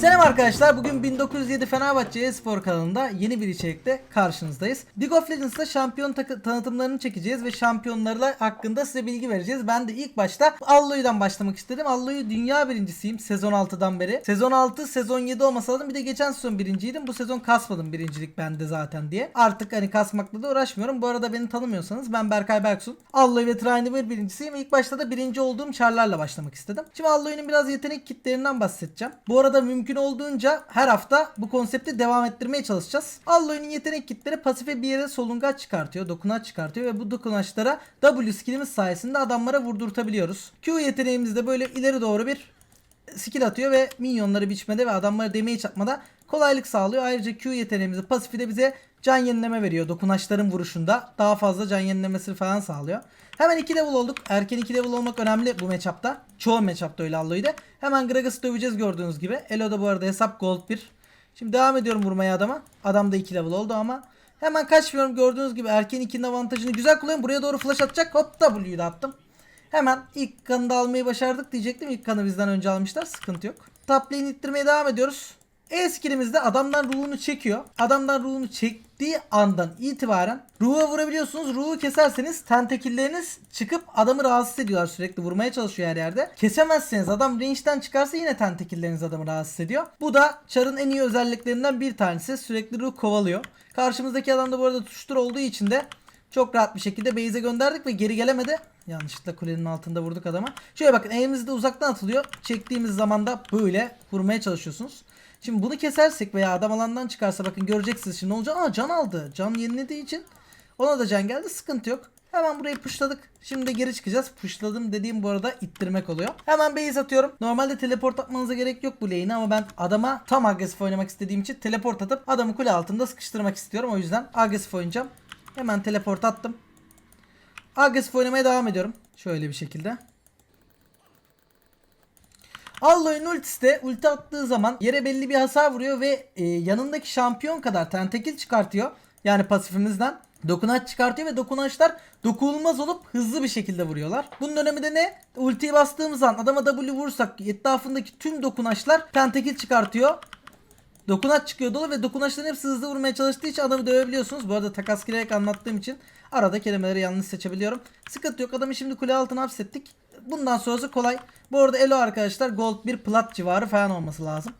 Selam arkadaşlar. Bugün 1907 Fenerbahçe Espor kanalında yeni bir içerikte karşınızdayız. League of Legends'ta şampiyon tanıtımlarını çekeceğiz ve şampiyonlarla hakkında size bilgi vereceğiz. Ben de ilk başta Alloy'dan başlamak istedim. Alloy dünya birincisiyim sezon 6'dan beri. Sezon 6, sezon 7 olmasa. Bir de geçen sezon birinciydim. Bu sezon kasmadım birincilik bende zaten diye. Artık hani kasmakla da uğraşmıyorum. Bu arada beni tanımıyorsanız ben Berkay Berksun. Alloy ve Trindamir birincisiyim. İlk başta da birinci olduğum çarlarla başlamak istedim. Şimdi Alloy'un biraz yetenek kitlerinden bahsedeceğim. Bu arada mümkün olduğunca her hafta bu konsepti devam ettirmeye çalışacağız. Alloy'un yetenek kitleri pasife bir yere solungaç çıkartıyor, dokunaç çıkartıyor ve bu dokunaçlara W skillimiz sayesinde adamlara vurdurtabiliyoruz. Q yeteneğimizde böyle ileri doğru bir skill atıyor ve minyonları biçmede ve adamları damage atmada kolaylık sağlıyor. Ayrıca Q yeteneğimizi pasifi de bize can yenileme veriyor. Dokunaçların vuruşunda daha fazla can yenilemesi falan sağlıyor. Hemen 2 level olduk. Erken 2 level olmak önemli bu matchup'ta. Çoğu matchup'ta öyle Alloy'da. Hemen Gragas'ı döveceğiz gördüğünüz gibi. Elo da bu arada hesap gold 1. Şimdi devam ediyorum vurmaya adama. Adam da 2 level oldu ama hemen kaçmıyorum gördüğünüz gibi erken 2'nin avantajını güzel kullanıyorum. Buraya doğru flash atacak. Hop W'yu da attım. Hemen ilk kanı da almayı başardık diyecektim. İlk kanı bizden önce almışlar. Sıkıntı yok. Top lane ittirmeye devam ediyoruz. E skillimizde adamdan ruhunu çekiyor. Adamdan ruhunu çektiği andan itibaren ruha vurabiliyorsunuz. Ruhu keserseniz tentekilleriniz çıkıp adamı rahatsız ediyorlar sürekli. Vurmaya çalışıyor her yerde. Kesemezseniz adam range'den çıkarsa yine tentekilleriniz adamı rahatsız ediyor. Bu da Char'ın en iyi özelliklerinden bir tanesi. Sürekli ruh kovalıyor. Karşımızdaki adam da bu arada tuştur olduğu için de çok rahat bir şekilde base'e gönderdik ve geri gelemedi. Yanlışlıkla kulenin altında vurduk adama. Şöyle bakın elimiz de uzaktan atılıyor. Çektiğimiz zaman da böyle vurmaya çalışıyorsunuz. Şimdi bunu kesersek veya adam alandan çıkarsa bakın göreceksiniz şimdi ne olacak. Aa can aldı. Can yenilediği için ona da can geldi. Sıkıntı yok. Hemen burayı pushladık. Şimdi de geri çıkacağız. Pushladım dediğim bu arada ittirmek oluyor. Hemen base atıyorum. Normalde teleport atmanıza gerek yok bu lane'e ama ben adama tam agresif oynamak istediğim için teleport atıp adamı kule altında sıkıştırmak istiyorum. O yüzden agresif oynayacağım. Hemen teleport attım. Agresif oynamaya devam ediyorum. Şöyle bir şekilde. Alloy'un ultisi de ulti attığı zaman yere belli bir hasar vuruyor ve e, yanındaki şampiyon kadar tentekil çıkartıyor. Yani pasifimizden. Dokunaç çıkartıyor ve dokunaçlar dokunulmaz olup hızlı bir şekilde vuruyorlar. Bunun önemi de ne? Ultiyi bastığımız an adama W vurursak etrafındaki tüm dokunaçlar tentekil çıkartıyor. Dokunaç çıkıyor dolu ve dokunaçların hepsi hızlı vurmaya çalıştığı için adamı dövebiliyorsunuz. Bu arada takas girerek anlattığım için arada kelimeleri yanlış seçebiliyorum. Sıkıntı yok adamı şimdi kule altına hapsettik. Bundan sonrası kolay. Bu arada Elo arkadaşlar gold 1 plat civarı falan olması lazım.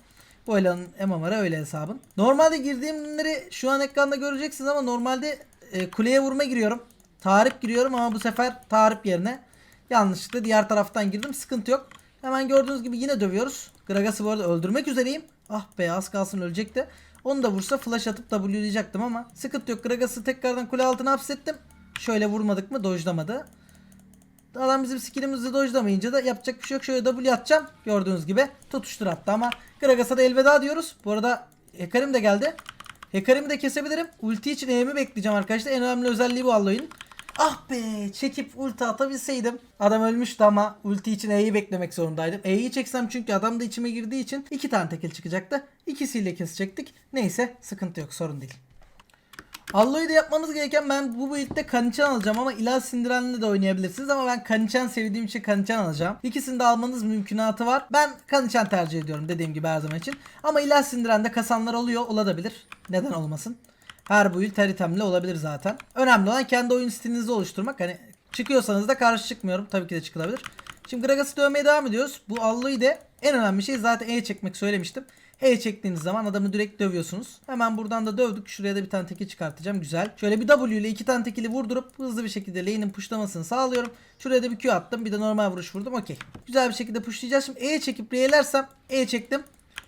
Bu Elo'nun MMR'ı öyle hesabın. Normalde girdiğim ürünleri şu an ekranda göreceksiniz ama normalde e, kuleye vurma giriyorum. Tarif giriyorum ama bu sefer tarif yerine yanlışlıkla diğer taraftan girdim. Sıkıntı yok. Hemen gördüğünüz gibi yine dövüyoruz. Gragas'ı bu arada öldürmek üzereyim. Ah be az kalsın ölecekti. Onu da vursa flash atıp W'layacaktım ama sıkıntı yok. Gragas'ı tekrardan kule altına hapsettim. Şöyle vurmadık mı dojlamadı. Adam bizim skillimizi dojlamayınca da yapacak bir şey yok. Şöyle W atacağım. Gördüğünüz gibi tutuştur attı ama Gragas'a da elveda diyoruz. Bu arada Hekarim de geldi. Hekarim'i de kesebilirim. Ulti için E'mi bekleyeceğim arkadaşlar. En önemli özelliği bu Alloy'un. Ah be çekip ulti atabilseydim. Adam ölmüştü ama ulti için E'yi beklemek zorundaydım. E'yi çeksem çünkü adam da içime girdiği için iki tane tekil çıkacaktı. İkisiyle kesecektik. Neyse sıkıntı yok sorun değil. Alloy'u da yapmanız gereken ben bu build'de Kanichan alacağım ama ilah sindirenle de oynayabilirsiniz ama ben Kanichan sevdiğim için Kanichan alacağım. İkisini de almanız mümkünatı var. Ben Kanichan tercih ediyorum dediğim gibi her zaman için. Ama ilah sindiren de kasanlar oluyor olabilir. Neden olmasın? Her build her itemle olabilir zaten. Önemli olan kendi oyun stilinizi oluşturmak. Hani çıkıyorsanız da karşı çıkmıyorum. Tabii ki de çıkılabilir. Şimdi Gragas'ı dövmeye devam ediyoruz. Bu Alloy'u de en önemli şey zaten E çekmek söylemiştim. E çektiğiniz zaman adamı direkt dövüyorsunuz. Hemen buradan da dövdük. Şuraya da bir tane tekil çıkartacağım. Güzel. Şöyle bir W ile iki tane tekili vurdurup hızlı bir şekilde lane'in pushlamasını sağlıyorum. Şuraya da bir Q attım. Bir de normal vuruş vurdum. Okey. Güzel bir şekilde pushlayacağız. Şimdi E çekip R'lersem E çektim.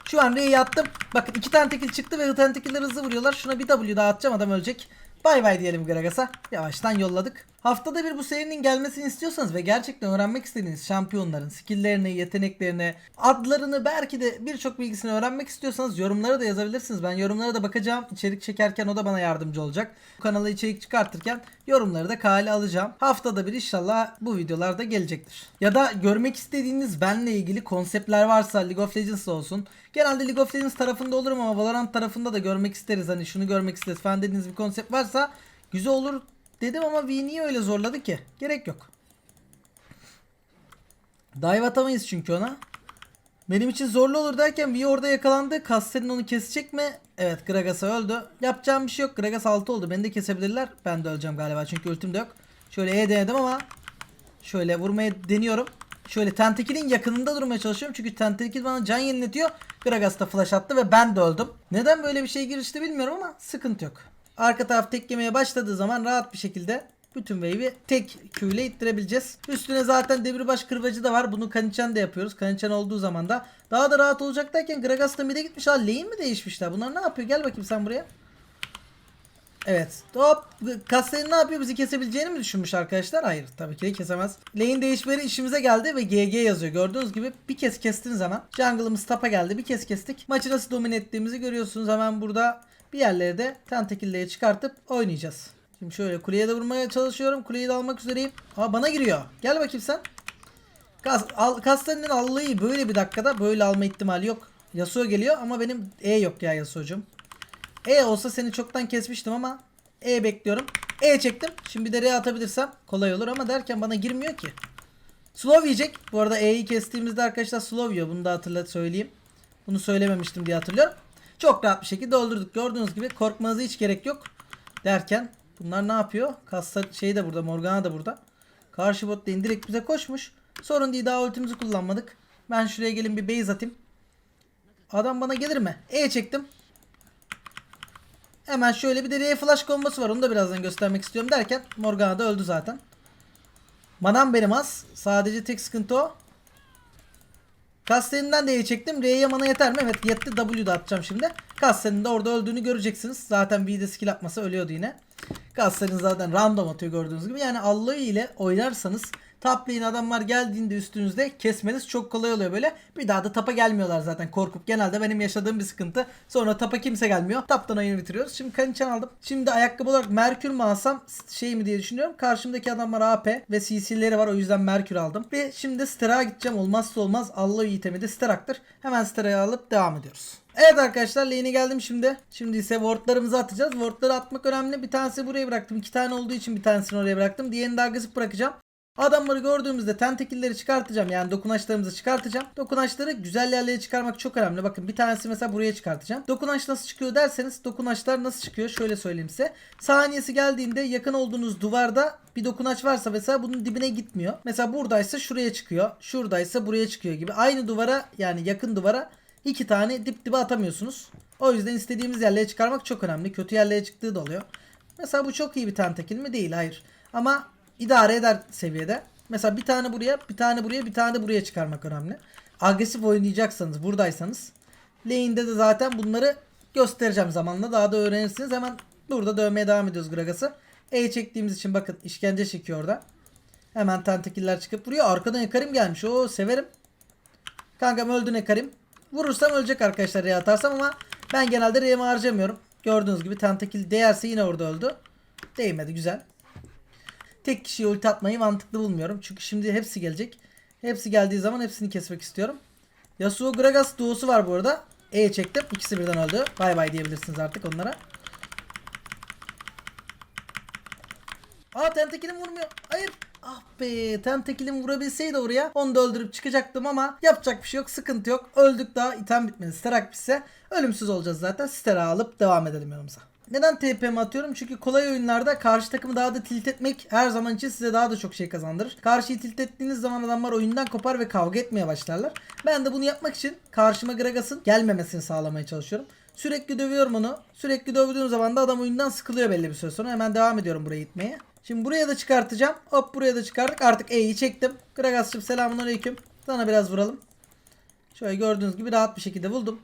Şu an R'yi attım. Bakın iki tane tekil çıktı ve tane tekiller hızlı vuruyorlar. Şuna bir W daha atacağım adam ölecek. Bay bay diyelim Gragas'a. Yavaştan yolladık. Haftada bir bu serinin gelmesini istiyorsanız ve gerçekten öğrenmek istediğiniz şampiyonların skilllerini, yeteneklerini, adlarını belki de birçok bilgisini öğrenmek istiyorsanız yorumlara da yazabilirsiniz. Ben yorumlara da bakacağım. İçerik çekerken o da bana yardımcı olacak. Bu kanala içerik çıkartırken yorumları da kale alacağım. Haftada bir inşallah bu videolar da gelecektir. Ya da görmek istediğiniz benle ilgili konseptler varsa League of Legends olsun. Genelde League of Legends tarafında olurum ama Valorant tarafında da görmek isteriz. Hani şunu görmek isteriz falan dediğiniz bir konsept varsa güzel olur dedim ama V niye öyle zorladı ki? Gerek yok. Dive atamayız çünkü ona. Benim için zorlu olur derken Vi orada yakalandı. Castellin onu kesecek mi? Evet Gragas'a öldü. Yapacağım bir şey yok. Gragas 6 oldu. Beni de kesebilirler. Ben de öleceğim galiba çünkü ultim de yok. Şöyle E denedim ama şöyle vurmaya deniyorum. Şöyle Tentakil'in yakınında durmaya çalışıyorum. Çünkü Tentakil bana can yeniletiyor. Gragas da flash attı ve ben de öldüm. Neden böyle bir şey girişti bilmiyorum ama sıkıntı yok. Arka taraf tek yemeye başladığı zaman rahat bir şekilde bütün wave'i tek Q ile ittirebileceğiz. Üstüne zaten demirbaş kırbacı da var. Bunu Kanichan da yapıyoruz. Kanichan olduğu zaman da daha da rahat olacak derken Gragas da mid'e gitmiş. Ha lane mi değişmişler? Bunlar ne yapıyor? Gel bakayım sen buraya. Evet. Hop. Castellin ne yapıyor? Bizi kesebileceğini mi düşünmüş arkadaşlar? Hayır. Tabii ki de kesemez. Lane değişmeleri işimize geldi ve GG yazıyor. Gördüğünüz gibi bir kez kestiniz hemen. Jungle'ımız tapa geldi. Bir kez kestik. Maçı nasıl domine ettiğimizi görüyorsunuz. Hemen burada bir yerlere de tentakilleye çıkartıp oynayacağız. Şimdi şöyle kuleye de vurmaya çalışıyorum. Kuleyi de almak üzereyim. Aa bana giriyor. Gel bakayım sen. Kas, al, Castellin'in Allah'ı böyle bir dakikada böyle alma ihtimali yok. Yasuo geliyor ama benim E yok ya Yasuo'cum. E olsa seni çoktan kesmiştim ama E bekliyorum. E çektim. Şimdi de R atabilirsem kolay olur ama derken bana girmiyor ki. Slow yiyecek. Bu arada E'yi kestiğimizde arkadaşlar slow yiyor. Bunu da hatırlat söyleyeyim. Bunu söylememiştim diye hatırlıyorum. Çok rahat bir şekilde öldürdük. Gördüğünüz gibi korkmanıza hiç gerek yok. Derken bunlar ne yapıyor? Kasta şey de burada. Morgana da burada. Karşı bot lane direkt bize koşmuş. Sorun değil daha ultimizi kullanmadık. Ben şuraya gelin bir base atayım. Adam bana gelir mi? E çektim. Hemen şöyle bir de flash kombosu var. Onu da birazdan göstermek istiyorum derken Morgana da öldü zaten. Manam benim az. Sadece tek sıkıntı o. Castellin'den de çektim. R'ye mana yeter mi? Evet yetti. W'da atacağım şimdi. Castellin'in de orada öldüğünü göreceksiniz. Zaten V'de skill atmasa ölüyordu yine. Castellin zaten random atıyor gördüğünüz gibi. Yani Alloy ile oynarsanız top lane adamlar geldiğinde üstünüzde kesmeniz çok kolay oluyor böyle. Bir daha da tapa gelmiyorlar zaten korkup. Genelde benim yaşadığım bir sıkıntı. Sonra tapa kimse gelmiyor. Taptan oyunu bitiriyoruz. Şimdi Kanichan aldım. Şimdi ayakkabı olarak Merkür mü alsam şey mi diye düşünüyorum. Karşımdaki adamlar AP ve CC'leri var. O yüzden Merkür aldım. Ve şimdi Stera'ya gideceğim. Olmazsa olmaz Alloy itemi de Sterak'tır. Hemen Stera'ya alıp devam ediyoruz. Evet arkadaşlar lane'e geldim şimdi. Şimdi ise wardlarımızı atacağız. Wardları atmak önemli. Bir tanesi buraya bıraktım. İki tane olduğu için bir tanesini oraya bıraktım. Diğerini de agresif bırakacağım. Adamları gördüğümüzde tentakilleri çıkartacağım. Yani dokunaçlarımızı çıkartacağım. Dokunaçları güzel yerlere çıkarmak çok önemli. Bakın bir tanesi mesela buraya çıkartacağım. Dokunaç nasıl çıkıyor derseniz dokunaçlar nasıl çıkıyor şöyle söyleyeyim size. Saniyesi geldiğinde yakın olduğunuz duvarda bir dokunaç varsa mesela bunun dibine gitmiyor. Mesela buradaysa şuraya çıkıyor. Şuradaysa buraya çıkıyor gibi. Aynı duvara yani yakın duvara iki tane dip dibe atamıyorsunuz. O yüzden istediğimiz yerlere çıkarmak çok önemli. Kötü yerlere çıktığı da oluyor. Mesela bu çok iyi bir tentakil mi? Değil hayır. Ama idare eder seviyede. Mesela bir tane buraya, bir tane buraya, bir tane de buraya çıkarmak önemli. Agresif oynayacaksanız, buradaysanız lane'de de zaten bunları göstereceğim zamanla. Daha da öğrenirsiniz. Hemen burada dövmeye devam ediyoruz Gragas'ı. E çektiğimiz için bakın işkence çekiyor orada. Hemen tentakiller çıkıp vuruyor. Arkadan Ekarim gelmiş. Oo severim. Kankam öldün Ekarim. Vurursam ölecek arkadaşlar R'ye atarsam ama ben genelde R'ye harcamıyorum. Gördüğünüz gibi tentakil değerse yine orada öldü. Değmedi güzel. Tek kişiye ulti atmayı mantıklı bulmuyorum. Çünkü şimdi hepsi gelecek. Hepsi geldiği zaman hepsini kesmek istiyorum. Yasuo Gragas duosu var bu arada. E çektim. İkisi birden öldü. Bay bay diyebilirsiniz artık onlara. Aa Tentakilim vurmuyor. Hayır. Ah be Tentakilim vurabilseydi oraya onu da öldürüp çıkacaktım ama yapacak bir şey yok. Sıkıntı yok. Öldük daha item bitmedi. Sterak bitse ölümsüz olacağız zaten. Stera alıp devam edelim yolumuza. Neden TP'mi atıyorum? Çünkü kolay oyunlarda karşı takımı daha da tilt etmek her zaman için size daha da çok şey kazandırır. Karşıyı tilt ettiğiniz zaman adamlar oyundan kopar ve kavga etmeye başlarlar. Ben de bunu yapmak için karşıma Gragas'ın gelmemesini sağlamaya çalışıyorum. Sürekli dövüyorum onu. Sürekli dövdüğüm zaman da adam oyundan sıkılıyor belli bir süre sonra. Hemen devam ediyorum buraya gitmeye. Şimdi buraya da çıkartacağım. Hop buraya da çıkardık. Artık E'yi çektim. Gragas'cığım selamun aleyküm. Sana biraz vuralım. Şöyle gördüğünüz gibi rahat bir şekilde buldum.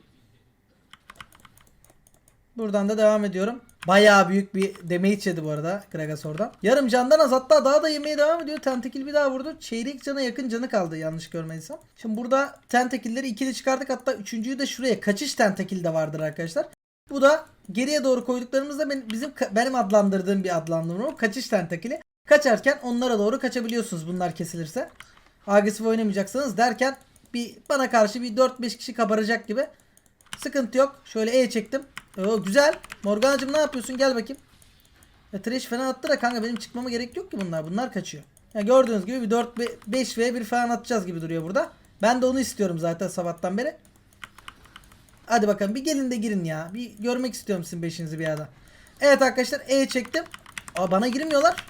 Buradan da devam ediyorum. Bayağı büyük bir damage yedi bu arada Gragas oradan. Yarım candan az hatta daha da yemeye devam ediyor. Tentakil bir daha vurdu. Çeyrek cana yakın canı kaldı yanlış görmediysem. Şimdi burada tentakilleri ikili çıkardık. Hatta üçüncüyü de şuraya kaçış tentakil de vardır arkadaşlar. Bu da geriye doğru koyduklarımızda benim, bizim benim adlandırdığım bir adlandırma. Kaçış tentakili. Kaçarken onlara doğru kaçabiliyorsunuz bunlar kesilirse. Agresif oynamayacaksanız derken bir bana karşı bir 4-5 kişi kabaracak gibi. Sıkıntı yok. Şöyle E çektim. Oo, güzel. Morganacığım ne yapıyorsun? Gel bakayım. Ya trash falan attı da kanka benim çıkmama gerek yok ki bunlar. Bunlar kaçıyor. Ya gördüğünüz gibi bir 4 5 ve 1 falan atacağız gibi duruyor burada. Ben de onu istiyorum zaten sabahtan beri. Hadi bakalım bir gelin de girin ya. Bir görmek istiyorum sizin beşinizi bir arada. Evet arkadaşlar E çektim. Aa bana girmiyorlar.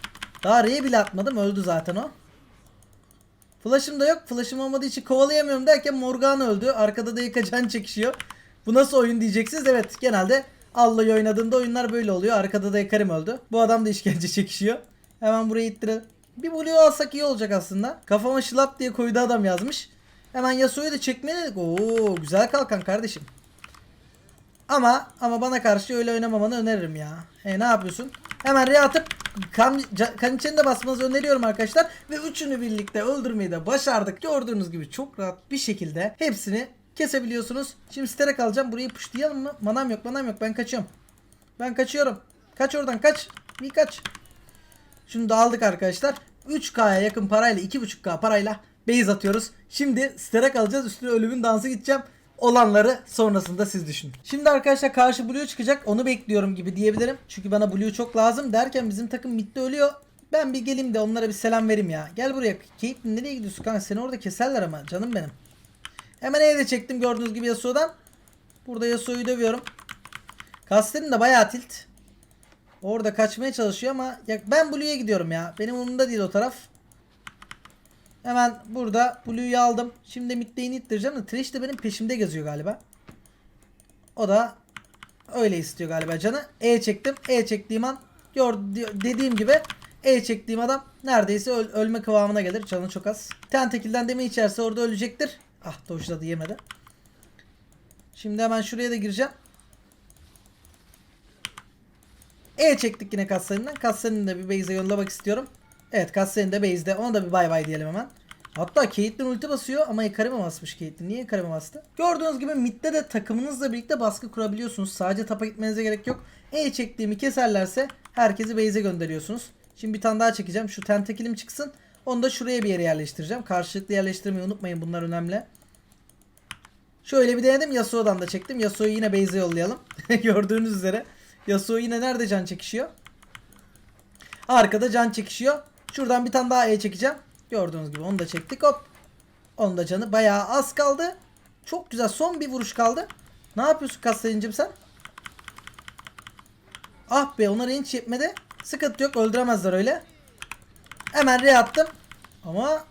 Daha R'ye bile atmadım. Öldü zaten o. Flash'ım da yok. Flash'ım olmadığı için kovalayamıyorum derken Morgana öldü. Arkada da yıkacan çekişiyor. Bu nasıl oyun diyeceksiniz. Evet genelde Allah'ı oynadığında oyunlar böyle oluyor. Arkada da Ekarim öldü. Bu adam da işkence çekişiyor. Hemen buraya ittirelim. Bir Blue alsak iyi olacak aslında. Kafama şılap diye koydu adam yazmış. Hemen Yasuo'yu da çekmeye dedik. Oo güzel kalkan kardeşim. Ama ama bana karşı öyle oynamamanı öneririm ya. E ne yapıyorsun? Hemen re atıp kan, kan içeni de basmanızı öneriyorum arkadaşlar. Ve üçünü birlikte öldürmeyi de başardık. Gördüğünüz gibi çok rahat bir şekilde hepsini kesebiliyorsunuz. Şimdi sterek alacağım. Burayı pushlayalım mı? Manam yok manam yok. Ben kaçıyorum. Ben kaçıyorum. Kaç oradan kaç. Bir kaç. Şunu da aldık arkadaşlar. 3K'ya yakın parayla 2.5K parayla base atıyoruz. Şimdi sterek alacağız. Üstüne ölümün dansı gideceğim. Olanları sonrasında siz düşünün. Şimdi arkadaşlar karşı Blue çıkacak. Onu bekliyorum gibi diyebilirim. Çünkü bana Blue çok lazım. Derken bizim takım midde ölüyor. Ben bir geleyim de onlara bir selam vereyim ya. Gel buraya. Caitlyn nereye gidiyorsun kanka? Seni orada keserler ama canım benim. Hemen evde çektim gördüğünüz gibi Yasuo'dan. Burada Yasuo'yu dövüyorum. Kasterin de bayağı tilt. Orada kaçmaya çalışıyor ama ya ben Blue'ya gidiyorum ya. Benim umurumda değil o taraf. Hemen burada Blue'yu aldım. Şimdi midlane'i ittireceğim de Thresh de benim peşimde geziyor galiba. O da öyle istiyor galiba canı. E çektim. E çektiğim an dediğim gibi E çektiğim adam neredeyse öl- ölme kıvamına gelir. Canı çok az. Tentekilden demi içerse orada ölecektir. Ah dojladı yemedi. Şimdi hemen şuraya da gireceğim. E çektik yine Kassa'nın. Kassa'nın da bir base'e yollamak istiyorum. Evet Kassa'nın da base'de. Ona da bir bay bay diyelim hemen. Hatta Caitlyn ulti basıyor ama Ekarim'e basmış Caitlyn. Niye Ekarim'e bastı? Gördüğünüz gibi midde de takımınızla birlikte baskı kurabiliyorsunuz. Sadece tapa gitmenize gerek yok. E çektiğimi keserlerse herkesi base'e gönderiyorsunuz. Şimdi bir tane daha çekeceğim. Şu tentakilim çıksın. Onu da şuraya bir yere yerleştireceğim. Karşılıklı yerleştirmeyi unutmayın. Bunlar önemli. Şöyle bir denedim. Yasuo'dan da çektim. Yasuo'yu yine base'e yollayalım. Gördüğünüz üzere. Yasuo yine nerede can çekişiyor? Arkada can çekişiyor. Şuradan bir tane daha E çekeceğim. Gördüğünüz gibi onu da çektik hop. Onun da canı bayağı az kaldı. Çok güzel son bir vuruş kaldı. Ne yapıyorsun Kastancım sen? Ah be ona range yetmedi. Sıkıntı yok öldüremezler öyle. Hemen re attım. Ama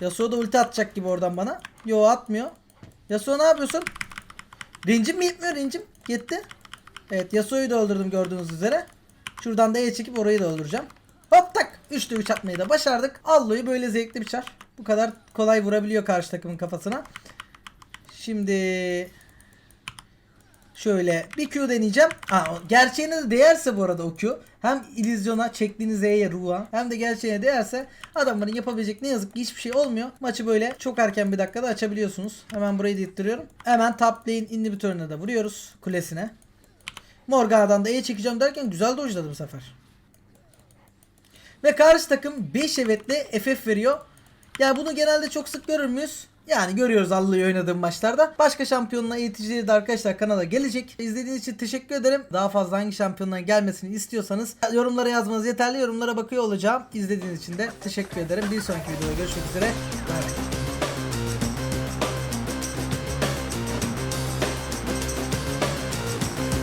Yasuo da ulti atacak gibi oradan bana. Yo atmıyor. Yasuo ne yapıyorsun? Range'im mi yetmiyor? Range'im yetti. Evet Yasuo'yu da öldürdüm gördüğünüz üzere. Şuradan da E çekip orayı da öldüreceğim. Hop tak. 3'te 3 atmayı da başardık. Allo'yu böyle zevkli bir çar. Bu kadar kolay vurabiliyor karşı takımın kafasına. Şimdi şöyle bir Q deneyeceğim. Ha, gerçeğine de değerse bu arada o Q. Hem illüzyona çektiğiniz E'ye ruha hem de gerçeğine değerse adamların yapabilecek ne yazık ki hiçbir şey olmuyor. Maçı böyle çok erken bir dakikada açabiliyorsunuz. Hemen burayı da ittiriyorum. Hemen top lane inhibitörüne de vuruyoruz kulesine. Morgana'dan da E çekeceğim derken güzel dojladı bu sefer. Ve karşı takım 5 evetle FF veriyor. Ya bunu genelde çok sık görür müyüz? Yani görüyoruz Allah'ı oynadığım maçlarda. Başka şampiyonla eğiticileri de arkadaşlar kanala gelecek. İzlediğiniz için teşekkür ederim. Daha fazla hangi şampiyonların gelmesini istiyorsanız yorumlara yazmanız yeterli. Yorumlara bakıyor olacağım. İzlediğiniz için de teşekkür ederim. Bir sonraki videoda görüşmek üzere.